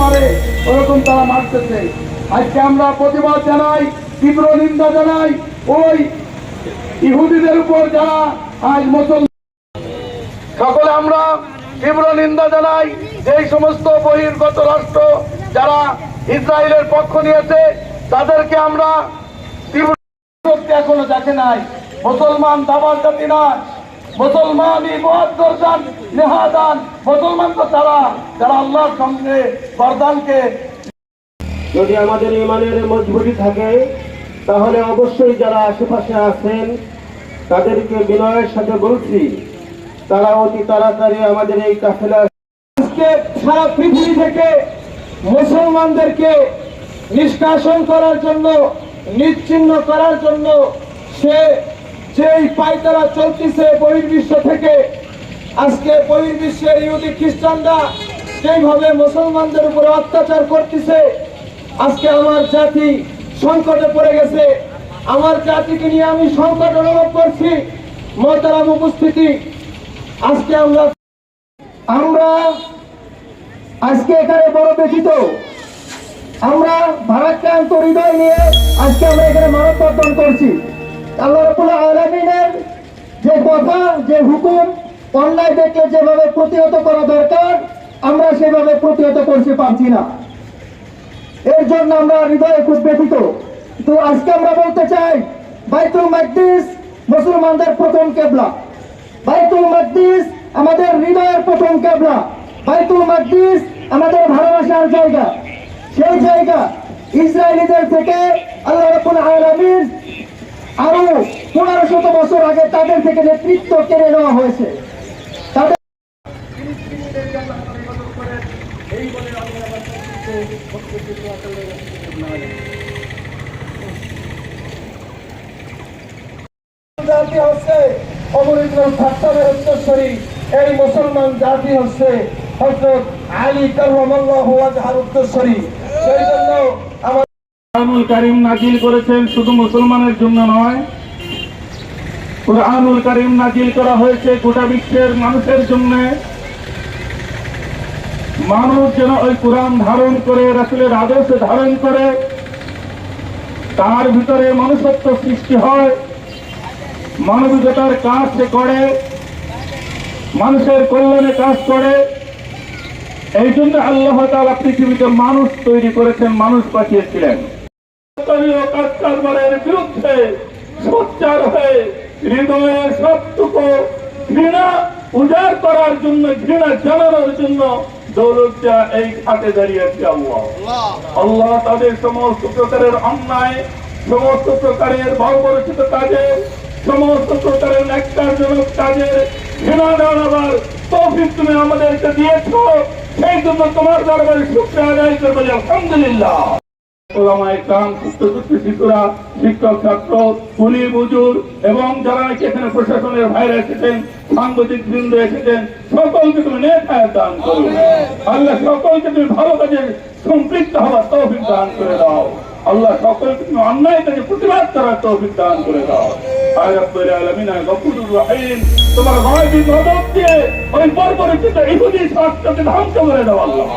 মারে, ওরকম তারা মারতেছে। আজকে আমরা প্রতিবাদ জানাই, তীব্র নিন্দা জানাই ওই ইহুদিদের উপর যারা আজ মুসলমান। সকলে আমরা তীব্র নিন্দা জানাই, যেই সমস্ত বহির্গত রাষ্ট্র যারা ইসরায়েলের পক্ষ নিয়েছে, তাদেরকে আমরা তীব্র এখনও দেখে নাই। মুসলমান দাবার জাতি না মুসলমানই মহাদান নেহাদান। মুসলমান তো তারা যারা আল্লাহর সঙ্গে বরদানকে যদি আমাদের ইমানের মজবুতি থাকে তাহলে অবশ্যই যারা আশেপাশে আছেন তাদেরকে বিনয়ের সাথে বলছি তারা অতি তাড়াতাড়ি আমাদের এই কাফেলা সারা পৃথিবী থেকে মুসলমানদেরকে নিষ্কাশন করার জন্য নিচ্ছিন্ন করার জন্য সে যেই পায়তারা চলতেছে বহির্বিশ্ব থেকে। আজকে বহির্বিশ্বের ইহুদি খ্রিস্টানরা যেইভাবে মুসলমানদের উপরে অত্যাচার করতেছে। আজকে আমার জাতি সংকটে পড়ে গেছে। আমার জাতিকে নিয়ে আমি সংকট অনুভব করছি। মহতারাম উপস্থিতি। আজকে আমরা আমরা আজকে এখানে বড় ব্যথিত। আমরা ভারাক্রান্ত হৃদয় নিয়ে আজকে আমরা এখানে মানব মানববর্ধন করছি। আলামিনের যে যেভাবে প্রতিহত করা দরকার, আমরা সেভাবে প্রতিহত করতে পারছি না। এর জন্য আমরা তো আজকে আমরা বলতে চাই মুসলমানদের প্রথম কেবলা। বাইতুল মাকদিস আমাদের হৃদয়ের প্রথম কেবলা। বাইতুল মাকদিস আমাদের ভালোবাসার জায়গা। সেই জায়গা ইসরায়েলিদের থেকে আল্লাহ রাব্বুল আলামিন আরও পনেরো শত বছর আগে তাদের থেকে নেতৃত্ব কেড়ে নেওয়া হয়েছে। তাদের মুসলমান জাতি জন্য আমার কোরআনুল নাজিল করেছেন শুধু মুসলমানের জন্য নয়। কোরআনুল নাজিল করা হয়েছে গোটা বিশ্বের মানুষের জন্য। মানুষ যেন ওই কোরআন ধারণ করে, রাসুলের আদর্শ ধারণ করে, তার ভিতরে মনুষ্যত্ব সৃষ্টি হয়, মানবিকতার কাজ সে করে, মানুষের কল্যাণে কাজ করে। এই জন্য আল্লাহ তাআলা পৃথিবীতে মানুষ তৈরি করেছেন, মানুষ পাঠিয়েছিলেন। কাজকারবারের বিরুদ্ধে সোচ্চার হয়ে হৃদয়ের সবটুকু ঘৃণা উজাড় করার জন্য ঘৃণা জানানোর জন্য দৌলতটা এই ঘাটে দাঁড়িয়েছে আল্লাহ। আল্লাহ। তাদের সমস্ত প্রকারের অন্যায় সমস্ত প্রকারের বর্বরচিত কাজে সমস্ত প্রকারের ন্যাক্কারজনক কাজের ঘৃণা জানাবার তৌফিক তুমি আমাদেরকে দিয়েছ। সেই জন্য তোমার দরবারে শুক্রিয়া আদায় করব আলহামদুলিল্লাহ। শিশুরা শিক্ষক ছাত্র কুলি মজুর এবং যারা এখানে প্রশাসনের ভাইরা এসেছেন, সাংবাদিক বৃন্দ এসেছেন, সকলকে তুমি নেখায় দান করো। আল্লাহ সকলকে তুমি ভালো কাজে সম্পৃক্ত হওয়ার তৌফিক দান করে দাও। আল্লাহ সকলকে তুমি অন্যায় কাজে প্রতিবাদ করার তৌফিক দান করে দাও। তোমার গয়বী দিয়ে ওই পরপরিচিত ইহুদি শাস্ত্রকে ধ্বংস করে দাও আল্লাহ।